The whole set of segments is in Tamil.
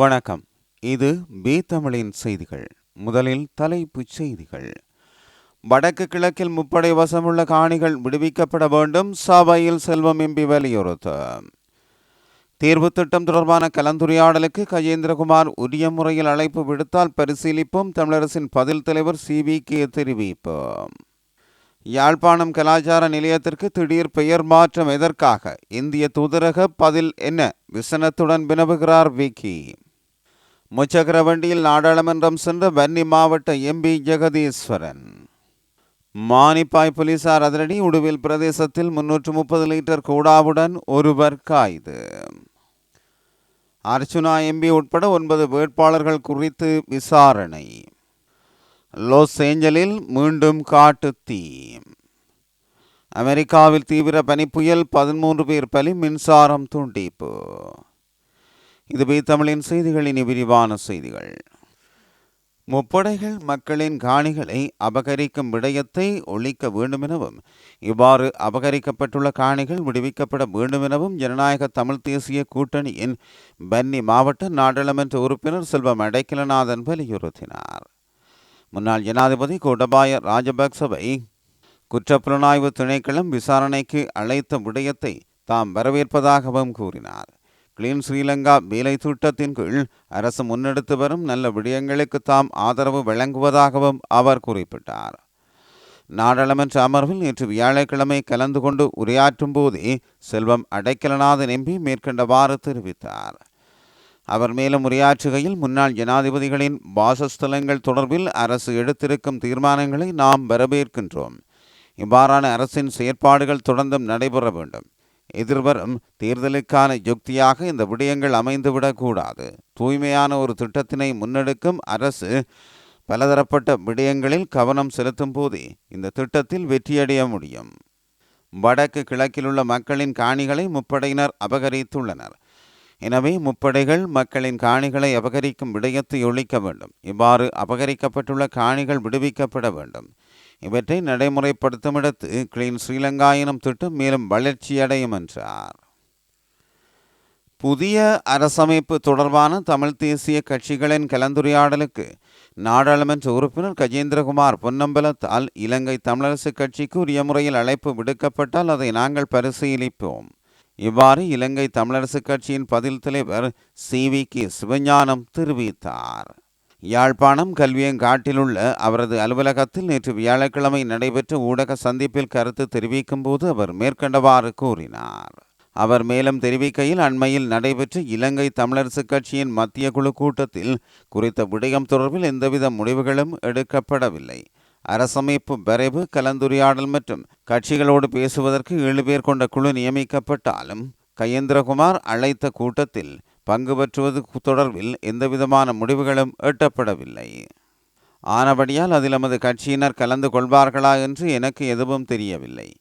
வணக்கம். இது பி தமிழின் செய்திகள். முதலில் தலைப்புச் செய்திகள். வடக்கு கிழக்கில் முப்படை வசமுள்ள காணிகள் விடுவிக்கப்பட வேண்டும். சபையில் செல்வம் எம்பி வலியுறுத்து. தீர்வு திட்டம் தொடர்பான கலந்துரையாடலுக்கு கஜேந்திரகுமார் உரிய முறையில் அழைப்பு விடுத்தால் பரிசீலிப்போம். தமிழரசின் பதில் தலைவர் சி. வி. கே. தெரிவிப்பு. யாழ்ப்பாணம் கலாச்சார நிலையத்திற்கு திடீர் பெயர் மாற்றம் எதற்காக? இந்திய தூதரக பதில் என்ன? விசனத்துடன் வினவுகிறார் விக்கி. முச்சக்கர வண்டியில் நாடாளுமன்றம் சென்ற வன்னி மாவட்ட எம்பி ஜெகதீஸ்வரன். மானிப்பாய் போலீசார் அதிரடி உடுவில் பிரதேசத்தில் முன்னூற்று முப்பது லிட்டர் கூடாவுடன் ஒருவர் கைது அர்ச்சுனா எம்பி உட்பட ஒன்பது வேட்பாளர்கள் குறித்து விசாரணை. லாஸ் ஏஞ்சலில் மீண்டும் காட்டு தீ. அமெரிக்காவில் தீவிர பனிப்புயல் பதிமூன்று பேர் பலி மின்சாரம் துண்டிப்பு. இது பி தமிழின் செய்திகள் இனி விரிவான செய்திகள். முப்படைகள் மக்களின் காணிகளை அபகரிக்கும் விடயத்தை ஒழிக்க வேண்டுமெனவும் இவ்வாறு அபகரிக்கப்பட்டுள்ள காணிகள் விடுவிக்கப்பட வேண்டுமெனவும் ஜனநாயக தமிழ் தேசிய கூட்டணியின் பன்னி மாவட்ட நாடாளுமன்ற உறுப்பினர் செல்வம் அடைக்கலநாதன் வலியுறுத்தினார். முன்னாள் ஜனாதிபதி கோடபாய ராஜபக்சவை குற்றப்புலனாய்வு திணைக்களம் விசாரணைக்கு அழைத்த விடயத்தை தாம் வரவேற்பதாகவும் கூறினார். கிளீன் ஸ்ரீலங்கா வேலை திட்டத்தின் கீழ் அரசு முன்னெடுத்து வரும் நல்ல விடயங்களுக்கு தாம் ஆதரவு வழங்குவதாகவும் அவர் குறிப்பிட்டார். நாடாளுமன்ற அமர்வில் நேற்று வியாழக்கிழமை கலந்து கொண்டு உரையாற்றும் போதே செல்வம் அடைக்கலநாதன் எம்பி மேற்கண்டவாறு தெரிவித்தார். அவர் மேலும் உரையாற்றுகையில் முன்னாள் ஜனாதிபதிகளின் வாசஸ்தலங்கள் தொடர்பில் அரசு எடுத்திருக்கும் தீர்மானங்களை நாம் வரவேற்கின்றோம். இவ்வாறான அரசின் செயற்பாடுகள் தொடர்ந்தும் நடைபெற வேண்டும். எதிர்வரும் தேர்தலுக்கான யுக்தியாக இந்த விடயங்கள் அமைந்துவிடக்கூடாது. தூய்மையான ஒரு திட்டத்தினை முன்னெடுக்கும் அரசு பலதரப்பட்ட விடயங்களில் கவனம் செலுத்தும் போதே இந்த திட்டத்தில் வெற்றியடைய முடியும். வடக்கு கிழக்கிலுள்ள மக்களின் காணிகளை முப்படையினர் அபகரித்துள்ளனர். எனவே முப்படைகள் மக்களின் காணிகளை அபகரிக்கும் விடயத்தை ஒழிக்க வேண்டும். இவ்வாறு அபகரிக்கப்பட்டுள்ள காணிகள் விடுவிக்கப்பட வேண்டும். இவற்றை நடைமுறைப்படுத்தும் இடத்து கிளீன் ஸ்ரீலங்கா எனும் திட்டம் மேலும் வளர்ச்சியடையும் என்றார். புதிய அரசமைப்பு தொடர்பான தமிழ் தேசிய கட்சிகளின் கலந்துரையாடலுக்கு நாடாளுமன்ற உறுப்பினர் கஜேந்திரகுமார் பொன்னம்பலத்தால் இலங்கை தமிழரசு கட்சிக்கு உரிய முறையில் அழைப்பு விடுக்கப்பட்டால் அதை நாங்கள் பரிசீலிப்போம். இவ்வாறு இலங்கை தமிழரசு கட்சியின் பதில் தலைவர் சி. வி. கே. சிவஞானம் தெரிவித்தார். யாழ்ப்பாணம் கல்வியங்காட்டிலுள்ள அவரது அலுவலகத்தில் நேற்று வியாழக்கிழமை நடைபெற்ற ஊடக சந்திப்பில் கருத்து தெரிவிக்கும் போது அவர் மேற்கண்டவாறு கூறினார். அவர் மேலும் தெரிவிக்கையில் அண்மையில் நடைபெற்ற இலங்கை தமிழரசு கட்சியின் மத்திய குழு கூட்டத்தில் குறித்த விடயம் தொடர்பில் எந்தவித முடிவுகளும் எடுக்கப்படவில்லை. அரசமைப்பு வரைவு கலந்துரையாடல் மற்றும் கட்சிகளோடு பேசுவதற்கு ஏழு பேர் கொண்ட குழு நியமிக்கப்பட்டாலும் கயேந்திரகுமார் அழைத்த கூட்டத்தில் பங்கு பெற்றுவது தொடர்பில் எந்தவிதமான முடிவுகளும் எட்டப்படவில்லை. ஆனபடியால் அதில் நமது கட்சியினர் கலந்து கொள்வார்களா என்று எனக்கு எதுவும் தெரியவில்லை.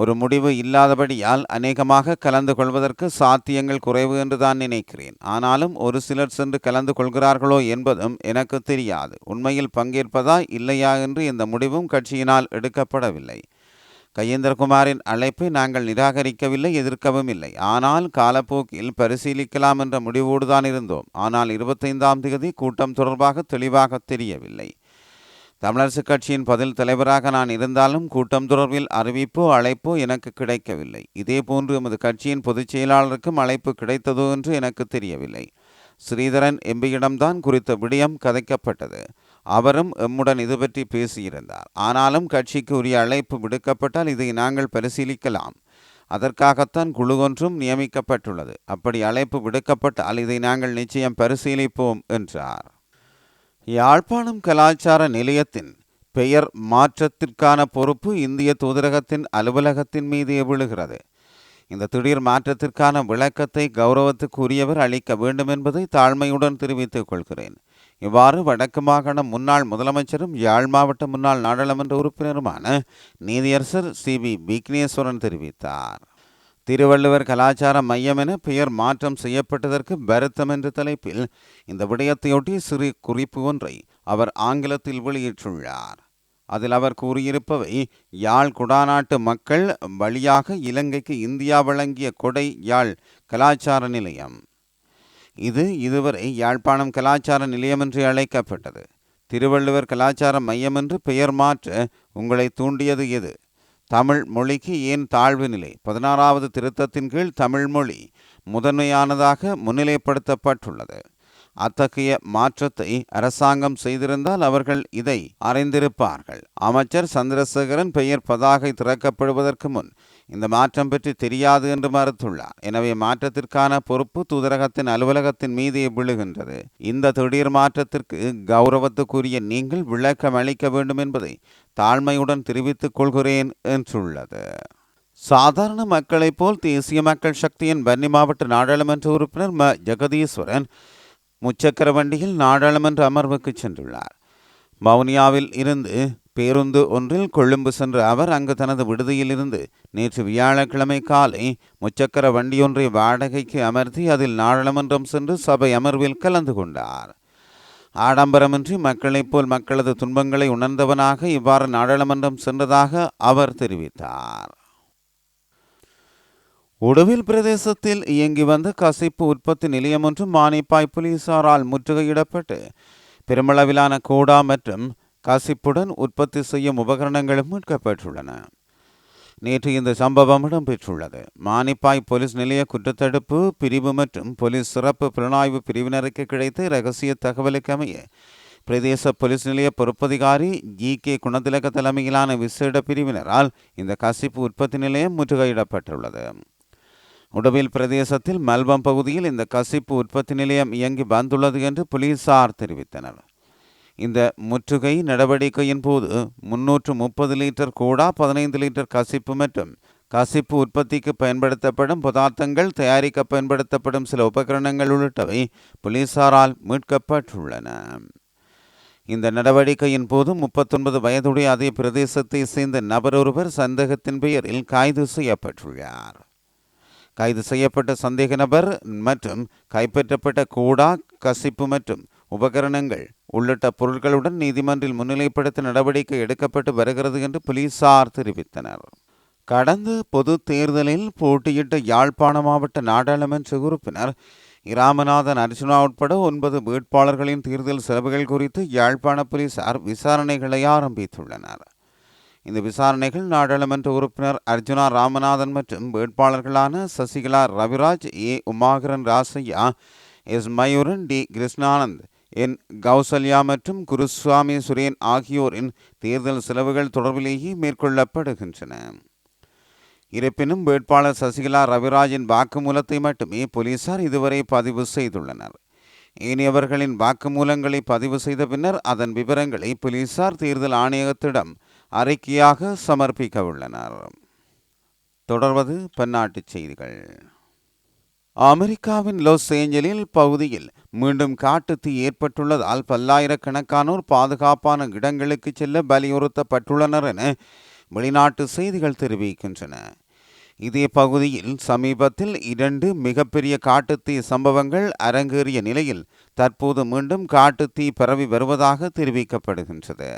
ஒரு முடிவு இல்லாதபடியால் அநேகமாக கலந்து கொள்வதற்கு சாத்தியங்கள் குறைவு என்று தான் நினைக்கிறேன். ஆனாலும் ஒரு சிலர் சென்று கலந்து கொள்கிறார்களோ என்பதும் எனக்கு தெரியாது. உண்மையில் பங்கேற்பதா இல்லையா என்று இந்த முடிவும் கட்சியினால் எடுக்கப்படவில்லை. கையேந்திரகுமாரின் அழைப்பை நாங்கள் நிராகரிக்கவில்லை எதிர்க்கவும் இல்லை. ஆனால் காலப்போக்கில் பரிசீலிக்கலாம் என்ற முடிவோடு தான் இருந்தோம். ஆனால் இருபத்தைந்தாம் தேதி கூட்டம் தொடர்பாக தெளிவாக தெரியவில்லை. தமிழரசு கட்சியின் பதில் தலைவராக நான் இருந்தாலும் கூட்டம் தொடர்பில் அறிவிப்போ அழைப்போ எனக்கு கிடைக்கவில்லை. இதேபோன்று எமது கட்சியின் பொதுச் செயலாளருக்கும் அழைப்பு கிடைத்ததோ என்று எனக்கு தெரியவில்லை. ஸ்ரீதரன் எம்பியிடம்தான் குறித்த விடயம் கதைக்கப்பட்டது. அவரும் எம்முடன் இது பற்றி பேசியிருந்தார். ஆனாலும் கட்சிக்கு உரிய அழைப்பு விடுக்கப்பட்டால் இதை நாங்கள் பரிசீலிக்கலாம். அதற்காகத்தான் குழு ஒன்றும் நியமிக்கப்பட்டுள்ளது. அப்படி அழைப்பு விடுக்கப்பட்டால் இதை நாங்கள் நிச்சயம் பரிசீலிப்போம் என்றார். யாழ்ப்பாணம் கலாச்சார நிலையத்தின் பெயர் மாற்றத்திற்கான பொறுப்பு இந்திய தூதரகத்தின் அலுவலகத்தின் மீது விழுகிறது. இந்த திடீர் மாற்றத்திற்கான விளக்கத்தை கௌரவத்துக்குரியவர் அளிக்க வேண்டும் என்பதை தாழ்மையுடன் தெரிவித்துக் கொள்கிறேன். இவ்வாறு வடக்கு மாகாண முன்னாள் முதலமைச்சரும் யாழ் மாவட்ட முன்னாள் நாடாளுமன்ற உறுப்பினருமான நீதியரசர் சி வி விக்னேஸ்வரன் தெரிவித்தார். திருவள்ளுவர் கலாச்சார மையம் என பெயர் மாற்றம் செய்யப்பட்டதற்கு வருத்தம் என்ற தலைப்பில் இந்த விடயத்தையொட்டி சிறு குறிப்பு ஒன்றை அவர் ஆங்கிலத்தில் வெளியிட்டுள்ளார். அதில் அவர் கூறியிருப்பவை யாழ் குடாநாட்டு மக்கள் வழியாக இலங்கைக்கு இந்தியா வழங்கிய கொடை யாழ் கலாச்சார நிலையம். இது இதுவரை யாழ்ப்பாணம் கலாச்சார நிலையம் என்று அழைக்கப்பட்டது. திருவள்ளுவர் கலாச்சார மையம் என்று பெயர் மாற்ற உங்களை தூண்டியது எது? தமிழ் மொழிக்கு ஏன் தாழ்வு நிலை? பதினாறாவது திருத்தத்தின் கீழ் தமிழ் மொழி முதன்மையானதாக முன்னிலைப்படுத்தப்பட்டுள்ளது. அத்தகைய மாற்றத்தை அரசாங்கம் செய்திருந்தால் அவர்கள் இதை அறிந்திருப்பார்கள். அமைச்சர் சந்திரசேகரன் பெயர் பதாகை திறக்கப்படுவதற்கு முன் இந்த மாற்றம் பற்றி தெரியாது என்று மறுத்துள்ளார். எனவே மாற்றத்திற்கான பொறுப்பு தூதரகத்தின் அலுவலகத்தின் மீது விழுகின்றது. இந்த திடீர் மாற்றத்திற்கு கௌரவத்துக்குரிய நீங்கள் விளக்கம் அளிக்க வேண்டும் என்பதை தாழ்மையுடன் தெரிவித்துக் கொள்கிறேன் என்றுள்ளது. சாதாரண மக்களைப் போல் தேசிய மக்கள் சக்தியின் பன்னி மாவட்ட நாடாளுமன்ற உறுப்பினர் ம. ஜெகதீஸ்வரன் முச்சக்கர வண்டியில் நாடாளுமன்ற அமர்வுக்கு சென்றுள்ளார். மவுனியாவில் இருந்து பேருந்து ஒன்றில் கொழும்பு சென்ற அவர் அங்கு தனது விடுதியில் இருந்து நேற்று வியாழக்கிழமை காலை முச்சக்கர வண்டியொன்றை வாடகைக்கு அமர்த்தி அதில் நாடாளுமன்றம் சென்று சபை அமர்வில் கலந்து கொண்டார். ஆடம்பரமின்றி மக்களைப் போல் மக்களது துன்பங்களை உணர்ந்தவனாக இவ்வாறு நாடாளுமன்றம் சென்றதாக அவர் தெரிவித்தார். உடுவில் பிரதேசத்தில் இயங்கி வந்த கசிப்பு உற்பத்தி நிலையம் ஒன்று மானிப்பாய் போலீசாரால் முற்றுகையிடப்பட்டு பெருமளவிலான கூடா மற்றும் கசிப்புடன் உற்பத்தி செய்யும் உபகரணங்களும் மீட்கப்பட்டுள்ளன. நேற்று இந்த சம்பவம் இடம்பெற்றுள்ளது. மானிப்பாய் போலீஸ் நிலைய குற்றத்தடுப்பு பிரிவு மற்றும் போலீஸ் சிறப்பு புலனாய்வு பிரிவினருக்கு கிடைத்த ரகசிய தகவலுக்கமைய பிரதேச போலீஸ் நிலைய பொறுப்பதிகாரி ஜி கே குணதிலக தலைமையிலான விசேட பிரிவினரால் இந்த கசிப்பு உற்பத்தி நிலையம் முற்றுகையிடப்பட்டுள்ளது. உடவில் பிரதேசத்தில் மல்பம் பகுதியில் இந்த கசிப்பு உற்பத்தி நிலையம் இயங்கி வந்துள்ளது என்று போலீசார் தெரிவித்தனர். இந்த முற்றுகை நடவடிக்கையின் போது முன்னூற்று முப்பது லிட்டர் கூடா பதினைந்து லிட்டர் கசிப்பு மற்றும் கசிப்பு உற்பத்திக்கு பயன்படுத்தப்படும் பதார்த்தங்கள் தயாரிக்க பயன்படுத்தப்படும் சில உபகரணங்கள் உள்ளிட்டவை போலீசாரால் மீட்கப்பட்டுள்ளன. இந்த நடவடிக்கையின் போது முப்பத்தொன்பது வயதுடைய அதே பிரதேசத்தை சேர்ந்த நபர் ஒருவர் சந்தேகத்தின் பெயரில் கைது செய்யப்பட்டுள்ளார். கைது செய்யப்பட்ட சந்தேக நபர் மற்றும் கைப்பற்றப்பட்ட கூடா கசிப்பு மற்றும் உபகரணங்கள் உள்ளிட்ட பொருட்களுடன் நீதிமன்றில் முன்னிலைப்படுத்த நடவடிக்கை எடுக்கப்பட்டு வருகிறது என்று போலீசார் தெரிவித்தனர். கடந்த பொது தேர்தலில் போட்டியிட்ட யாழ்ப்பாண மாவட்ட நாடாளுமன்ற உறுப்பினர் இராமநாதன் அர்ஜுனா உட்பட ஒன்பது வேட்பாளர்களின் தேர்தல் செலவுகள் குறித்து யாழ்ப்பாண போலீசார் விசாரணைகளை ஆரம்பித்துள்ளனர். இந்த விசாரணைகள் நாடாளுமன்ற உறுப்பினர் அர்ஜுனா ராமநாதன் மற்றும் வேட்பாளர்களான Sasikala Raviraj A. Umakaran Rasaiah S. Mayuran T. Krishnanand N. Kausalya மற்றும் குருசுவாமி சுரேன் ஆகியோரின் தேர்தல் செலவுகள் தொடர்பிலேயே மேற்கொள்ளப்படுகின்றன. இருப்பினும் வேட்பாளர் சசிகலா ரவிராஜின் வாக்குமூலத்தை மட்டுமே போலீசார் இதுவரை பதிவு செய்துள்ளனர். ஏனையவர்களின் வாக்குமூலங்களை பதிவு செய்த பின்னர் அதன் விவரங்களை போலீசார் தேர்தல் ஆணையகத்திடம் அறிக்கையாக சமர்ப்பிக்க உள்ளனர் தொடர்வது பன்னாட்டு செய்திகள். அமெரிக்காவின் லாஸ் ஏஞ்சலில் பகுதியில் மீண்டும் காட்டுத்தீ ஏற்பட்டுள்ளதால் பல்லாயிரக்கணக்கானோர் பாதுகாப்பான இடங்களுக்கு செல்ல வலியுறுத்தப்பட்டுள்ளனர் என வெளிநாட்டு செய்திகள் தெரிவிக்கின்றன. இதே பகுதியில் சமீபத்தில் இரண்டு மிகப்பெரிய காட்டுத்தீ சம்பவங்கள் அரங்கேறிய நிலையில் தற்போது மீண்டும் காட்டுத்தீ பரவி வருவதாக தெரிவிக்கப்படுகின்றது.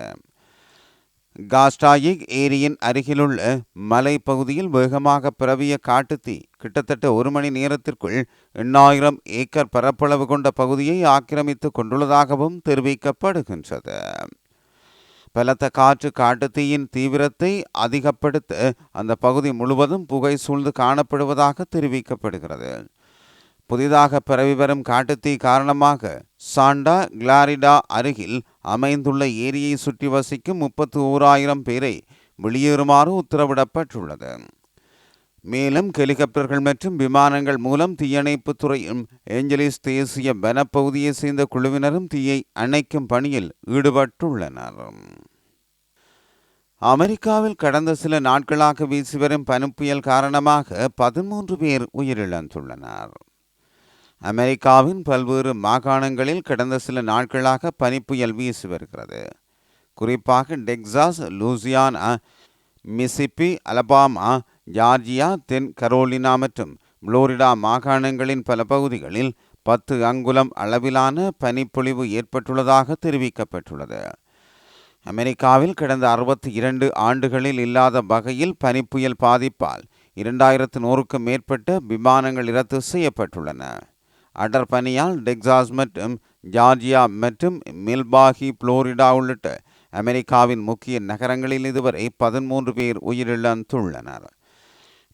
காஸ்டாயிக் ஏரியின் அருகிலுள்ள மலை பகுதியில் வேகமாக பரவிய காட்டுத்தீ கிட்டத்தட்ட ஒரு மணி நேரத்திற்குள் எண்ணாயிரம் ஏக்கர் பரப்பளவு கொண்ட பகுதியை ஆக்கிரமித்துக் கொண்டுள்ளதாகவும் தெரிவிக்கப்படுகின்றது. பலத்த காற்று காட்டுத்தீயின் தீவிரத்தை அதிகப்படுத்த அந்த பகுதி முழுவதும் புகை சூழ்ந்து காணப்படுவதாக தெரிவிக்கப்படுகிறது. புதிதாக பரவி வரும் காட்டுத்தீ காரணமாக சாண்டா கிளாரிடா அருகில் அமைந்துள்ள ஏரியை சுற்றி வசிக்கும் முப்பத்து ஓராயிரம் பேரை வெளியேறுமாறு உத்தரவிடப்பட்டுள்ளது. மேலும் ஹெலிகாப்டர்கள் மற்றும் விமானங்கள் மூலம் தீயணைப்பு துறையும் ஏஞ்சலிஸ் தேசிய வனப்பகுதியை சேர்ந்த குழுவினரும் தீயை அணைக்கும் பணியில் ஈடுபட்டுள்ளனர். அமெரிக்காவில் கடந்த சில நாட்களாக வீசி வரும் பனிப்புயல் காரணமாக பதிமூன்று பேர் உயிரிழந்துள்ளனர். அமெரிக்காவின் பல்வேறு மாகாணங்களில் கடந்த சில நாட்களாக பனிப்புயல் வீசி வருகிறது. குறிப்பாக Texas Louisiana Mississippi Alabama Georgia தென் கரோலினா மற்றும் புளோரிடா மாகாணங்களின் பல பகுதிகளில் பத்து அங்குலம் அளவிலான பனிப்பொழிவு ஏற்பட்டுள்ளதாக தெரிவிக்கப்பட்டுள்ளது. அமெரிக்காவில் கடந்த அறுபத்தி இரண்டு ஆண்டுகளில் இல்லாத வகையில் பனிப்புயல் பாதிப்பால் இரண்டாயிரத்து நூறுக்கும் மேற்பட்ட விமானங்கள் ரத்து செய்யப்பட்டுள்ளன. அடர்பனியால் டெக்சாஸ் மற்றும் ஜார்ஜியா மற்றும் மில்பாகி புளோரிடா உள்ளிட்ட அமெரிக்காவின் முக்கிய நகரங்களில் இதுவரை பதிமூன்று பேர் உயிரிழந்துள்ளனர்.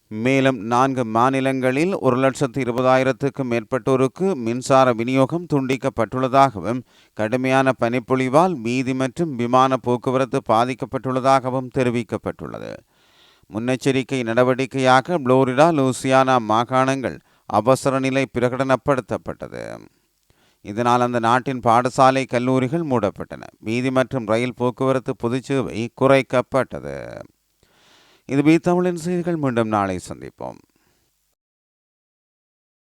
மேலும் நான்கு மாநிலங்களில் ஒரு லட்சத்து இருபதாயிரத்துக்கும் மேற்பட்டோருக்கு மின்சார விநியோகம் துண்டிக்கப்பட்டுள்ளதாகவும் கடுமையான பனிப்பொழிவால் வீதி மற்றும் விமான போக்குவரத்து பாதிக்கப்பட்டுள்ளதாகவும் தெரிவிக்கப்பட்டுள்ளது. முன்னெச்சரிக்கை நடவடிக்கையாக புளோரிடா லூசியானா மாகாணங்கள் அவசர நிலை பிரகடனப்படுத்தப்பட்டது. இதனால் அந்த நாட்டின் பாடசாலை கல்லூரிகள் மூடப்பட்டன. வீதி மற்றும் ரயில் போக்குவரத்து பொதுச்சேவை குறைக்கப்பட்டது. இது பி தமிழின் செய்திகள். மீண்டும் நாளை சந்திப்போம்.